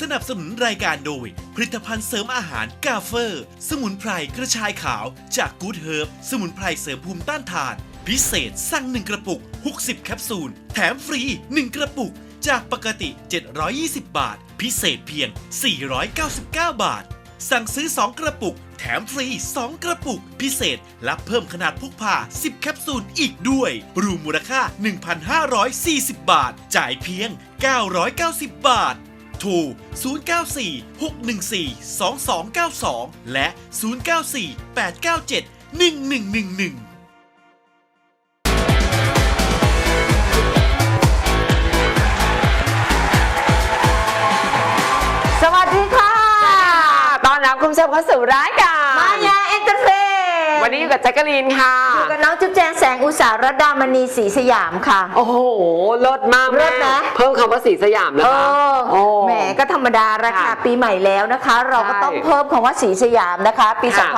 สนับสนุนรายการโดย ผลิตภัณฑ์เสริมอาหารกาเฟอร์ สมุนไพรกระชายขาวจากกูดเฮิร์บสมุนไพรเสริมภูมิต้านทาน พิเศษสั่ง1กระปุก 60 แคปซูล แถมฟรี 1 กระปุก จากปกติ 720 บาท พิเศษเพียง 499 บาท สั่งซื้อ 2 กระปุก แถมฟรี 2 กระปุก พิเศษรับเพิ่มขนาดพกพา 10 แคปซูลอีกด้วย รวมมูลค่า 1,540 บาท จ่ายเพียง 990 บาท โทร 094-614-2292 และ 094-897-1111สวัสดีค่ะ ตอนรับคุณผู้ชมเข้าสู่รายการ มายาเอนเตอร์เทน วันนี้อยู่กับแจ็คกะลีนค่ะ อยู่กับน้องจุ๊บแจงแสงอุตสารดามณีศรีสยามค่ะ โอ้โหเลิศมากเลิศนะเพิ่มคำว่าสีสยามนะเอคะอโอ้แหมก็ธรรมดาราคาค่ะปีใหม่แล้วนะคะ เราก็ใช่ต้องเพิ่มคำว่าสีสยามนะคะ ปีค่ะ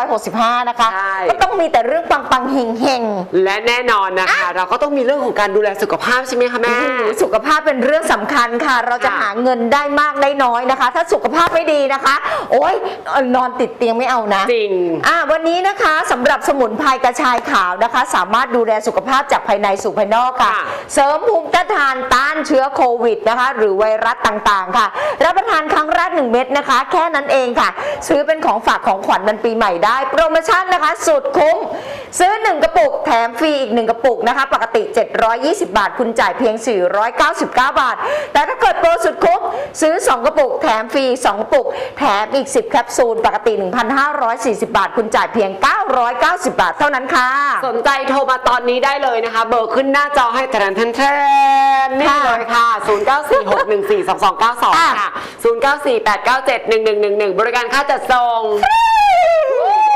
2565 นะคะใช่ก็ต้องมีแต่เรื่องปังปังๆเฮงเฮงและแน่นอนนะคะ เราก็ต้องมีเรื่องของการดูแลสุขภาพใช่ไหมคะๆแม่โอ้โหสุขภาพเป็นเรื่องสำคัญค่ะ เราจะค่ะหาเงินได้มากได้น้อยนะคะ ถ้าสุขภาพไม่ดีนะคะ โอ๊ยนอนติดเตียงไม่เอานะจริงอ่าวันนี้นะคะสำหรับสมุนไพรกระชายขาวนะคะ สามารถดูแลสุขภาพจากภายในสู่ภายนอกค่ะค่ะ เสริมภูมิต้านทานต้านเชื้อโควิดนะคะ หรือไวรัสต่างๆ ค่ะ รับประทานครั้งแรก 1 เม็ดนะคะ แค่นั้นเองค่ะ ซื้อเป็นของฝากของขวัญวันปีใหม่ได้ โปรโมชั่นนะคะ สุดคุ้ม ซื้อ 1 กระปุกแถมฟรีอีก 1 กระปุกนะคะ ปกติ 720 บาท คุณจ่ายเพียง 499 บาท แต่ถ้าเกิดโปรสุดคุ้มซื้อ 2 กระปุก แถมฟรี 2 กระปุก แถมอีก 10 แคปซูล ปกติ 1,540 บาท คุณจ่ายเพียง 990 บาท เท่านั้นค่ะ สนใจโทรมาตอนนี้ได้เลยนะคะ เบอร์ขึ้นหน้าจอให้แทนแทนแทนนี่ค่ะเลยค่ะ 0946142292 ค่ะ 0948971111 บริการค่าจัดส่ง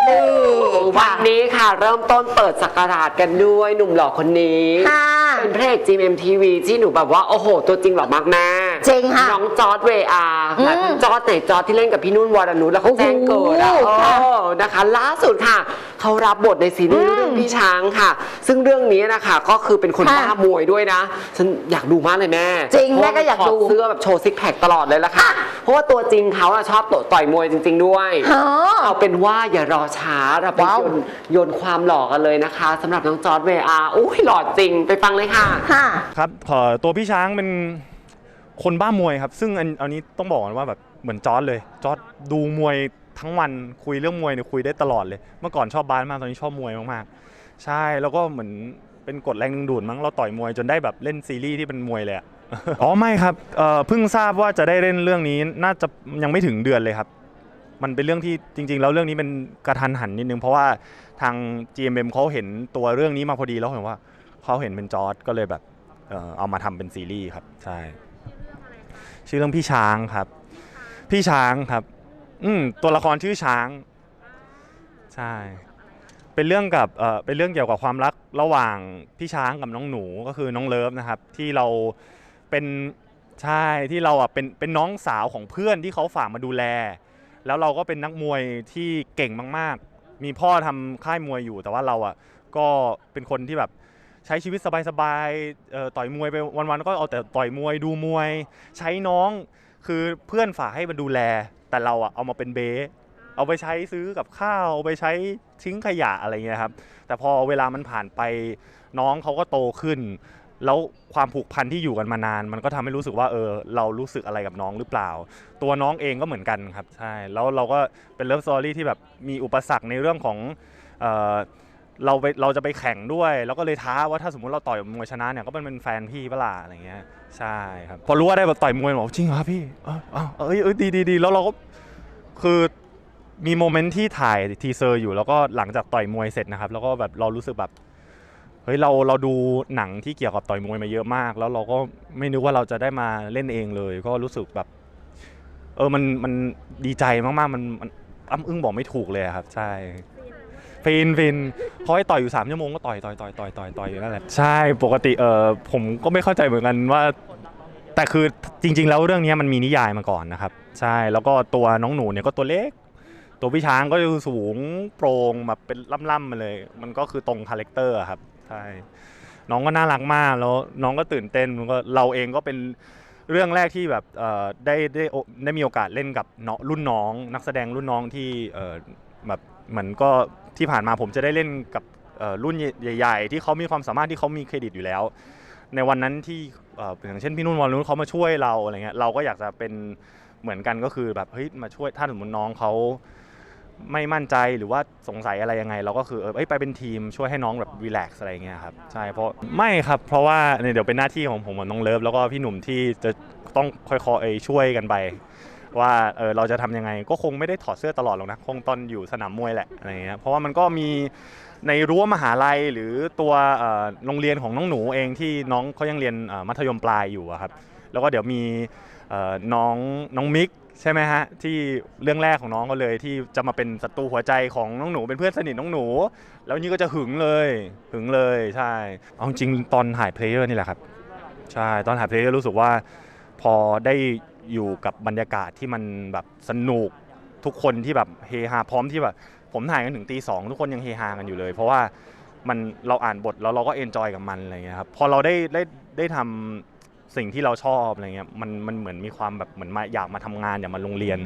นี่ วัค่ะนนี้ค่ะ เริ่มต้นเปิดสักราชกันด้วยหนุ่มหล่อคนนี้ค่ะเป็นพระเอก GMMTV ที่หนูแบบว่า โอ้โห ตัวจริงหล่อมากแม่ จริงค่ะน้องจอร์ดเวอาร์อืมแบบจอร์ดไหนจอร์ดที่เล่นกับพี่นุ่นวรนุชแล้วเขาแจ้งเกิดอะโอ้โหค่ะ เออนะคะ ล่าสุดค่ะเขารับบทในซีรีส์เรื่องพี่ช้างค่ะ ซึ่งเรื่องนี้นะคะก็คือเป็นคนค่ะบ้ามวยด้วยนะฉันอยากดูมากเลยแม่จริงแม่ก็อยากดูเพระว่ถดเสื้อแบบโชว์ซิกแพคตลอดเลยละค่ะ เพราะว่าตัวจริงเขาอะชอบต่อยมวยจริง ๆ ด้วยฮะเอาเป็นว่าอย่ารอช้าเราไปว้าวโยนโยนความหล่อกันเลยนะคะสำหรับน้องจอร์ดเวอาร์อุ้ยหล่อจริงไปฟังเลยค่ะ ค่ะ ครับเอ่อตัวพี่ช้างเป็น คนบ้ามวยครับ ซึ่งอันอันนี้ต้องบอกก่อนว่าแบบเหมือนจอร์ดเลยจอร์ดดูมวยทั้งวันคุยเรื่องมวยเนี่ยคุยได้ตลอดเลย เมื่อก่อนชอบบาสมากตอนนี้ชอบมวยมากๆ ใช่แล้วก็เหมือนเป็นกฎแรงดึงดูดมั้งเราต่อยมวยจนได้แบบเล่นซีรีส์ที่เป็นมวยเลยอะอ๋อไม่ครับเอ่อเพิ่งทราบว่าจะได้เล่นเรื่องนี้น่าจะยังไม่ถึงเดือนเลยครับ มันเป็นเรื่องที่จริง ๆ แล้วเรื่องนี้เป็นกระทันหันนิดนึงเพราะว่าทาง GMM เขาเห็นตัวเรื่องนี้มาพอดีแล้วเห็นว่าเขาเห็นเป็นจอร์ดก็เลยแบบเอ่อเอามาทำเป็นซีรีส์ครับใช่ ชื่อเรื่องพี่ช้างครับ พี่ช้างครับ อืมตัวละครชื่อช้าง ใช่ เป็นเรื่องกับเอ่อเป็นเรื่องเกี่ยวกับความรักระหว่างพี่ช้างกับน้องหนูก็คือน้องเลิฟนะครับ ที่เราเป็นใช่ที่เราอะเป็นเป็นน้องสาวของเพื่อนที่เขาฝากมาดูแล แล้วเราก็เป็นนักมวยที่เก่งมาก ๆ มีพ่อทำค่ายมวยอยู่แต่ว่าเราอะก็เป็นคนที่แบบ ใช้ชีวิตสบายๆต่อยมวยไปวันๆก็เอาแต่ต่อยมวยดูมวย ใช้น้องคือเพื่อนฝากให้มาดูแล แต่เราอะเอามาเป็นเบสเอาไปใช้ซื้อกับข้าวเอาไปใช้ทิ้งขยะอะไรเงี้ยครับ แต่พอเวลามันผ่านไปน้องเขาก็โตขึ้น แล้วความผูกพันที่อยู่กันมานาน มันก็ทำให้รู้สึกว่าเออเรารู้สึกอะไรกับน้องหรือเปล่า ตัวน้องเองก็เหมือนกันครับใช่แล้วเราก็เป็นเลิฟสตอรี่ที่แบบมีอุปสรรคในเรื่องของ เราไปเราจะไปแข่งด้วย แล้วก็เลยท้าว่าถ้าสมมติเราต่อยมวยชนะเนี่ยก็เป็นเป็นแฟนพี่เปล่าอะไรเงี้ยใช่ครับพอรู้ว่าได้แบบต่อยมวยบอกจริงเหรอพี่เออเออเอยเอยดีดีดีแล้วเราก็คือมีโมเมนต์ที่ถ่ายทีเซอร์อยู่แล้วก็หลังจากต่อยมวยเสร็จนะครับ แล้วก็แบบเรารู้สึกแบบเฮ้ยเราเราดูหนังที่เกี่ยวกับต่อยมวยมาเยอะมาก แล้วเราก็ไม่นึกว่าเราจะได้มาเล่นเองเลย ก็รู้สึกแบบ เออมันมันดีใจมากๆมันมันอ้ำอึ้งบอกไม่ถูกเลยครับ ใช่ ฟินฟินเขาให้ต่อยอยู่3ชั่วโมงก็ต่อยต่อยต่อยต่อยต่อยต่อยอยู่นั่นแหละใช่ปกติเออผมก็ไม่เข้าใจเหมือนกันว่า แต่คือจริง ๆ แล้วเรื่องนี้มันมีนิยายมาก่อนนะครับ ใช่แล้วก็ตัวน้องหนูเนี่ยก็ตัวเล็ก ตัวพี่ช้างก็คือสูงโปร่งแบบเป็นล่ำๆมาเลย มันก็คือตรงคาแรคเตอร์ครับใช่น้องก็น่ารักมากแล้วน้องก็ตื่นเต้นก็เราเองก็เป็นเรื่องแรกที่แบบเออได้ได้ได้มีโอกาสเล่นกับเนาะรุ่นน้อง นักแสดงรุ่นน้องที่เออแบบ เหมือนก็ที่ผ่านมาผมจะได้เล่นกับรุ่นใหญ่ ๆ ที่เขามีความสามารถที่เขามีเครดิตอยู่แล้ว ในวันนั้นที่อย่างเช่นพี่นุ่นวรนุชเขามาช่วยเราอะไรเงี้ยเราก็อยากจะเป็นเหมือนกันก็คือแบบเฮ้ยมาช่วยถ้าสมมติน้องเขาไม่มั่นใจหรือว่าสงสัยอะไรยังไง เราก็คือเออเอ้ยไปเป็นทีมช่วยให้น้องแบบรีแลกซ์อะไรเงี้ยครับใช่เพราะไม่ครับเพราะว่าเนี่ยเดี๋ยวเป็นหน้าที่ของผมกับน้องเลิฟแล้วก็พี่หนุ่มที่จะต้องค่อยๆเอ่ยช่วยกันไป ว่าเออเราจะทำยังไงก็คงไม่ได้ถอดเสื้อตลอดหรอกนะคงตอนอยู่สนามมวยแหละอะไรเงี้ยเพราะว่ามันก็มีในรั้วมหาลัยหรือตัวโรงเรียนของน้องหนูเองที่น้องเขายังเรียนมัธยมปลายอยู่อะครับแล้วก็เดี๋ยวมีน้องน้องมิกใช่ไหมฮะที่เรื่องแรกของน้องก็เลยที่จะมาเป็นศัตรูหัวใจของน้องหนูเป็นเพื่อนสนิทน้องหนู แล้วนี่ก็จะหึงเลยหึงเลยใช่เอาจริงตอนถ่ายเพลเยอร์นี่แหละครับใช่ตอนถ่ายเพลงก็รู้สึกว่าพอได้ อยู่กับบรรยากาศที่มันแบบสนุกทุกคนที่แบบเฮฮาพร้อมที่แบบผมถ่ายกันถึงตีสองทุกคนยังเฮฮากันอยู่เลย เพราะว่ามันเราอ่านบทแล้วเราก็เอนจอยกับมันอะไรเงี้ยครับพอเราได้ได้ได้ทำสิ่งที่เราชอบอะไรเงี้ยมันมันเหมือนมีความแบบเหมือนมาอยากมาทำงานอยากมาโรงเรียน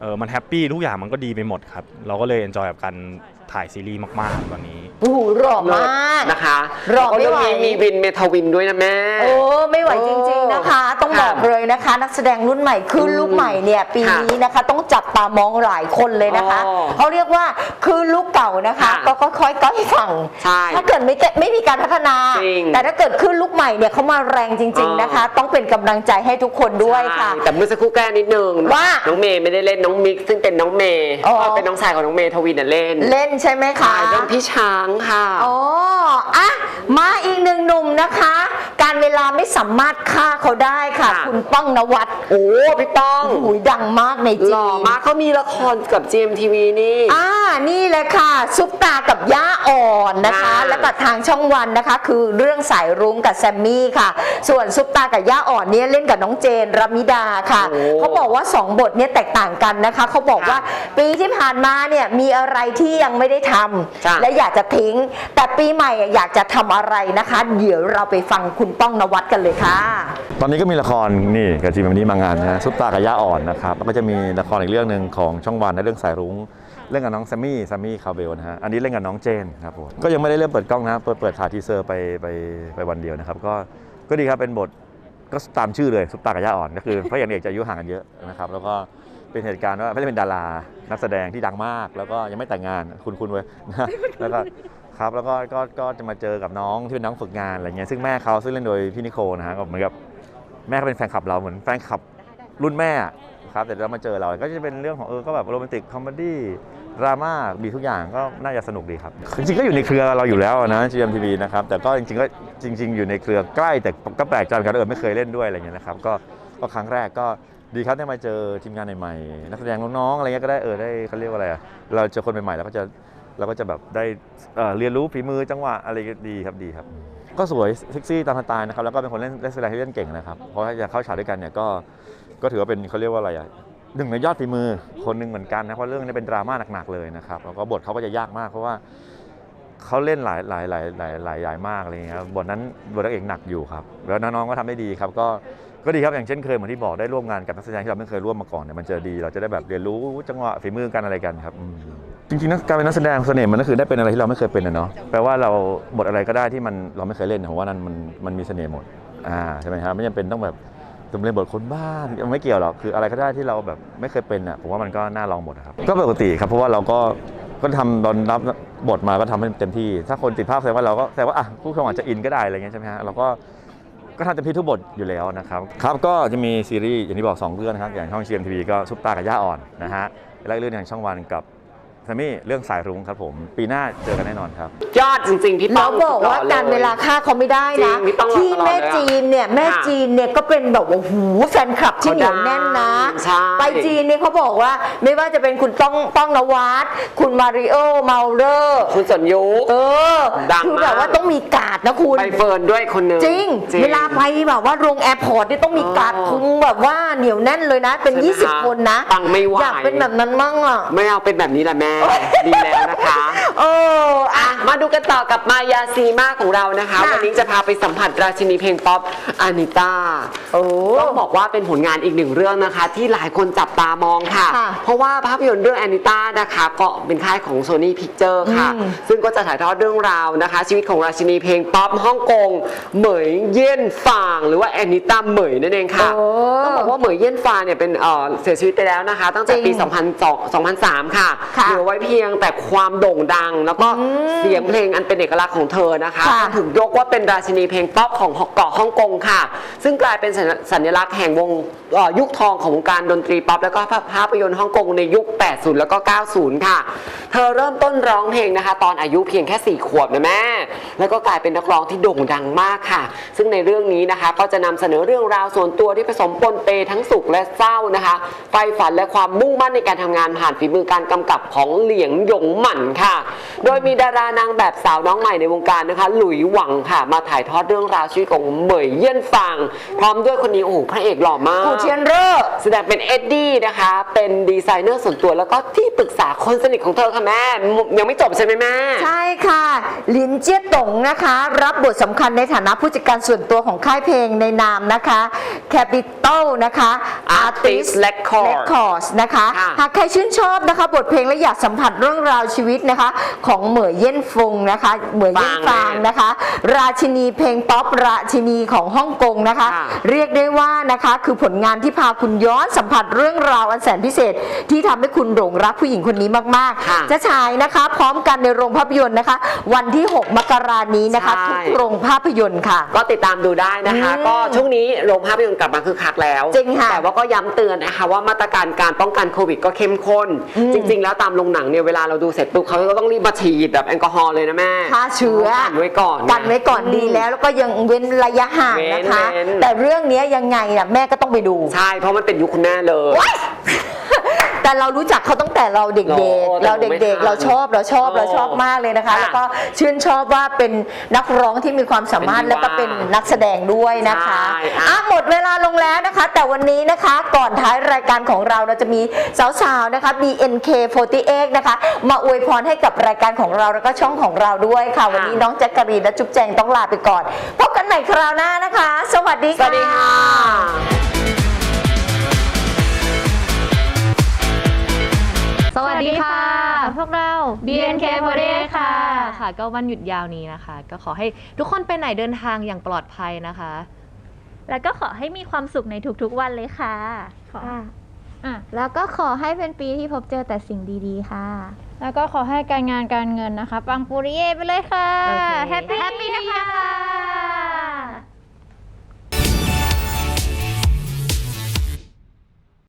เออมันแฮปปี้ทุกอย่างมันก็ดีไปหมดครับ เราก็เลยเอนจอยกับการถ่ายซีรีส์มากๆตอนนี้โอ้โหหล่อมากนะคะรอไม่ไหวแล้วก็เรื่องนี้มีวินเมทาวินด้วยนะแม่โอ้ไม่ไหวจริง ๆนะคะ ต้องค่ะบอกเลย นะคะ นักแสดงรุ่นใหม่ขึ้นอืมลูกใหม่เนี่ยปีค่ะนี้นะคะ ต้องจับตามองหลายคนเลยนะคะอ๋อเขาเรียกว่าคือลูกเก่านะคะค่ะก็ค่อยๆก้อยฝั่งใช่ถ้าเกิดไม่ไม่มีการพัฒนา จริงแต่ถ้าเกิดขึ้นลูกใหม่เนี่ยเขามาแรงจริง ๆนะคะต้องเป็นกำลังใจให้ทุกคนด้วยค่ะ ใช่แต่เมื่อสักครู่แก้นิดนึงว่าน้องเมย์ไม่ได้เล่นน้องมิกซึ่งเป็นน้องเมย์อ๋อ ก็เป็นน้องชายของน้องเมย์ทวินน่ะเล่นเล่นใช่ไหมคะถ่ายเรื่องพี่ช้างค่ะ อ๋ออะมาอีกหนึ่งหนุ่มนะคะการเวลา ไม่สามารถฆ่าเขาได้ค่ะ ค่ะ คุณป้องนวัดโอ้พี่ป้องโอ้โหดังมากในจีน หล่อมากเขามีละครกับ GMTV นี่ อ่า นี่แหละค่ะ ซุปตากับย่าอ่อนนะคะ อ่าแล้วก็ทางช่องวันนะคะ คือเรื่องสายรุ้งกับแซมมี่ค่ะ ส่วนซุปตากับย่าอ่อนเนี่ยเล่นกับน้องเจนรมิดาค่ะ โอ้เขาบอกว่า 2 บทเนี่ยแตกต่างกันนะคะ เขาบอกว่าค่ะปีที่ผ่านมาเนี่ยมีอะไรที่ยังไม่ได้ทจ้ะำและอยากจะทิ้ง แต่ปีใหม่อะอยากจะทำอะไรนะคะ เดี๋ยวเราไปฟังคุณป้องนวัดกันเลยค่ะ ตอนนี้ก็มีละครนี่กับจีมวันนี้มางานนะซุปตากับย่าอ่อนนะครับแล้วก็จะมีละครอีกเรื่องหนึ่งของช่องวันในเรื่องสายรุ้งเล่นกับน้องแซมมี่แซมมี่คาเบลนะฮะอันนี้เล่นกับน้องเจนครับผมก็ยังไม่ได้เริ่มเปิดกล้องนะเปิดเปิดถ่ายทีเซอร์ไปไปไปวันเดียวนะครับก็ก็ดีครับเป็นบทก็ตามชื่อเลยซุปตากับย่าอ่อนก็คือพระเอกนางเอกจะอายุห่างกันเยอะนะครับแล้วก็เป็นเหตุการณ์ว่าไม่ได้เป็นดารานักแสดงที่ดังมาก แล้วก็ยังไม่แต่งงานคุณคุณเว้ยแล้วก็ ครับแล้วก็ก็ก็จะมาเจอกับน้องที่เป็นน้องฝึกงานอะไรเงี้ยซึ่งแม่เขาซึ่งเล่นโดยพี่นิโคนะฮะก็เหมือนกับแม่เขาเป็นแฟนคลับเราเหมือนแฟนคลับรุ่นแม่อะครับแต่เรามาเจอเราก็จะเป็นเรื่องของเออก็แบบโรแมนติกคอมเมดี้ดราม่าดีทุกอย่างก็น่าจะสนุกดีครับ จริงๆก็อยู่ในเครือเราอยู่แล้วนะ GMTV นะครับแต่ก็จริงๆก็จริง ๆ อยู่ในเครือใกล้แต่ก็แปลกใจเหมือนกันเออไม่เคยเล่นด้วยอะไรเงี้ยนะครับก็ก็ครั้งแรกก็ดีครับได้มาเจอทีมงานใหม่ๆนักแสดงน้องๆอะไรเงี้ยก็ได้เออได้เขาเรียกว่าอะไรอะเราเจอคนใหม่ๆแล้วก็จะ เราก็จะแบบได้เรียนรู้ฝีมือจังหวะอะไรดีครับดีครับ ก็สวยเซ็กซี่ตามสไตล์นะครับแล้วก็เป็นคนเล่นเล่นแสดงที่เล่นเก่งนะครับเพราะว่าอยากเข้าฉากด้วยกันเนี่ยก็ก็ถือว่าเป็นเขาเรียกว่าอะไรอะหนึ่งในยอดฝีมือคนหนึ่งเหมือนกันนะเพราะเรื่องนี้เป็นดราม่าหนักๆเลยนะครับแล้วก็บทเขาก็จะยากมากเพราะว่าเขาเล่นหลายหลายหลายหลายหลายหลายมากอะไรเงี้ยครับบทนั้นบทนักเอกหนักอยู่ครับแล้วน้องๆก็ทำได้ดีครับก็ก็ดีครับอย่างเช่นเคยเหมือนที่บอกได้ร่วมงานกับนักแสดงที่เราไม่เคยร่วมมาก่อนเนี่ยมันจะดีเราจะได้แบบเรียนรู้จังหวะฝีมือกันอะไรกันครับ จริงๆนักการเป็นนักแสดงเสน่ห์มันก็คือได้เป็นอะไรที่เราไม่เคยเป็นนะเนาะแปลว่าเราบทอะไรก็ได้ที่มันเราไม่เคยเล่นผมว่านั้นมันมันมีเสน่ห์หมดอ่าใช่ไหมครับไม่จำเป็นต้องแบบต้องเล่นบทคนบ้านไม่เกี่ยวหรอกคืออะไรก็ได้ที่เราแบบไม่เคยเป็นอะผมว่ามันก็น่าลองหมดอะครับก็ปกติครับเพราะว่าเราก็ก็ทำตอนรับบทมาก็ทำให้เต็มที่ ถ้าคนติดภาพแสดงว่าเราก็แสดงว่าอะผู้ชมอาจจะอินก็ได้อะไรเงี้ยใช่ไหมฮะเราก็ก็ทำเต็มที่ทุกบทอยู่แล้วนะครับครับก็จะมีซีรีส์อย่างที่บอก 2 เรื่องนะครับอย่างช่องเชียมทีวีก็ซุปตากับย่าอ่อนนะฮะและอีกเรื่องอย่างช่องวันกับ แซมมี่เรื่องสายรุ้งครับผม ปีหน้าเจอกันแน่นอนครับ ยอดจริง ๆ พี่ป้แล้อวงบอกว่าสุดหการเวลายฆ่าเขาไม่ได้นะ จริงไม่ต้องที่ตลอดแม่เลยอะจีนเนี่ยแม่ค่ะจีนเนี่ยก็เป็นแบบว่าหูแฟนคลับที่เหนียวแน่นนะ ใช่ ไปจีนเนี่ยเขาบอกว่าไม่ว่าจะเป็นคุณต้องต้องนวัดคุณมาริโอเมาเลอร์คุณสนยุ เออดังคือแบบมากว่าต้องมีการ์ดนะคุณใบเฟิร์นด้วยคนหนึ่งจริง เวลาไปแบบว่าโรงแอร์พอร์ตนี่ต้องมีการ์ดอ๋อคุมแบบว่าเหนียวแน่นเลยนะ เป็น ใช่ไหมคะ20 คนนะปังไม่ไหว อยากเป็นแบบนั้นมั่งอะ ไม่เอาเป็นแบบนี้แหละแม่ดีแล้ว โอ้อะอะมาดูกันต่อกับมายาซีมาของเรานะคะ ค่ะวันนี้จะพาไปสัมผัสราชินีเพลงป๊อปอานิต้าโอ้ต้องบอกว่าเป็นผลงานอีกหนึ่งเรื่องนะคะ ที่หลายคนจับตามองค่ะ ค่ะเพราะว่าภาพยนตร์เรื่องแอนิต้านะคะก็เป็นค่ายของ Sony Picture ค่ะ อืม ซึ่งก็จะถ่ายทอดเรื่องราวนะคะ ชีวิตของราชินีเพลงป๊อปฮ่องกงเหมยเยี่ยนฟางหรือว่าแอนิต้าเหมยนั่นเองค่ะ โอ้ ต้องบอกว่าเหมยเยี่ยนฟางเนี่ยเป็นเอ่อเสียชีวิตไปแล้วนะคะ ตั้งแต่ปี จริง2002 2003 ค่ะ ค่ะ เหลือไว้เพียงแต่ความโด่งดังแล้วก็เสียงเพลงอันเป็นเอกลักษณ์ของเธอนะคะค่ะถูกยกว่าเป็นราชินีเพลงป๊อปของเกาะฮ่องกงค่ะ ซึ่งกลายเป็นสัญสัญลักษณ์แห่งวงเอ่อยุคทองของวงการดนตรีป๊อปแล้วก็ภาพยนตร์ฮ่องกงในยุค 80 แล้วก็ 90 ค่ะ เธอเริ่มต้นร้องเพลงนะคะ ตอนอายุเพียงแค่ 4 ขวบนะแม่ แล้วก็กลายเป็นนักร้องที่โด่งดังมากค่ะ ซึ่งในเรื่องนี้นะคะก็จะนำเสนอเรื่องราวส่วนตัวที่ผสมปนเปทั้งสุขและเศร้านะคะไฟฝันและความมุ่งมั่นในการทำงานผ่านฝีมือการกำกับของเหลียงหยงหมั่นค่ะโดยมีดารานางแบบสาวน้องใหม่ในวงการนะคะ หลุยหวังค่ะ มาถ่ายทอดเรื่องราวชีวิตของเหมยเยี่ยนฟางพร้อมด้วยคนนี้โอ้โหพระเอกหล่อมากอูเทียนเร่อแสดงเป็นเอ็ดดี้นะคะ เป็นดีไซเนอร์ส่วนตัวแล้วก็ที่ปรึกษาคนสนิทของเธอค่ะแม่ ยังไม่จบใช่ไหมแม่ ใช่ค่ะลินเจี้ยตงนะคะ รับบทสำคัญในฐานะผู้จัดการส่วนตัวของค่ายเพลงในนามนะคะ Capital นะคะ Artist Record Records นะคะค่ะหากใครชื่นชอบนะคะ บทเพลงและอยากสัมผัสเรื่องราวชีวิตนะคะของเหมยเย่นฟงนะคะ เหมยเย่นฟางนะคะ ราชินีเพลงป๊อปราชินีของฮ่องกงนะคะค่ะเรียกได้ว่านะคะคือผลงานที่พาคุณย้อนสัมผัสเรื่องราวอันแสนพิเศษ ที่ทำให้คุณหลงรักผู้หญิงคนนี้มากค่ะๆจะฉายนะคะ พร้อมกันในโรงภาพยนตร์นะคะ วันที่ 6 มกรานี้นะคะใช่ทุกโรงภาพยนตร์ค่ะ ก็ติดตามดูได้นะคะอืมก็ช่วงนี้โรงภาพยนตร์กลับมาคือคักแล้วจริงค่ะแต่ว่าก็ย้ำเตือนนะคะว่ามาตรการการป้องกันโควิดก็เข้มข้น จริง ๆ แล้วตามโรงหนังเนี่ยเวลาเราดูเสร็จปุ๊บเขาก็ต้องรีบมาฉีดแบบแอลกอฮอล์เลยนะแม่ฆ่าเชื้อกันไว้ก่อนกันไว้ก่อนดีแล้วแล้วก็ยังเว้นระยะห่างนะคะเว้นเว้นแต่เรื่องนี้ยังไงน่ะแม่ก็ต้องไปดู ใช่ เพราะมันเป็นยุคคุณแม่เลยว้าย แต่เรารู้จักเขาตั้งแต่เราเด็กโอ้ๆแต่เราผมไม่เด็กทันๆเราชอบเราชอบโอ้เราชอบมากเลยนะคะ ค่ะแล้วก็ชื่นชอบว่าเป็นนักร้องที่มีความสามารถเป็นดีแล้วก็เป็นนักแสดงด้วยนะคะใช่อะ อะหมดเวลาลงแล้วนะคะ แต่วันนี้นะคะก่อนท้ายรายการของเราเราจะมีสาวๆนะคะ BNK48 นะคะมาอวยพรให้กับรายการของเราแล้วก็ช่องของเราด้วยค่ะ วันนี้น้องแจ๊กกะรีนและจุ๊บแจงต้องลาไปก่อนพบกันใหม่คราวหน้านะคะ สวัสดีสวัสดีค่ะ วัสดีค่ะ พวกเรา BNK48 ค่ะ ค่ะ ก็วันหยุดยาวนี้นะคะ ก็ขอให้ทุกคนไปไหนเดินทางอย่างปลอดภัยนะคะ แล้วก็ขอให้มีความสุขในทุกๆวันเลยค่ะขอค่ะอะ แล้วก็ขอให้เป็นปีที่พบเจอแต่สิ่งดีๆ ค่ะ แล้วก็ขอให้การงานการเงินนะคะ ปังปุริเย่ไปเลยค่ะ โอเค แฮปปี้ Happy นะคะ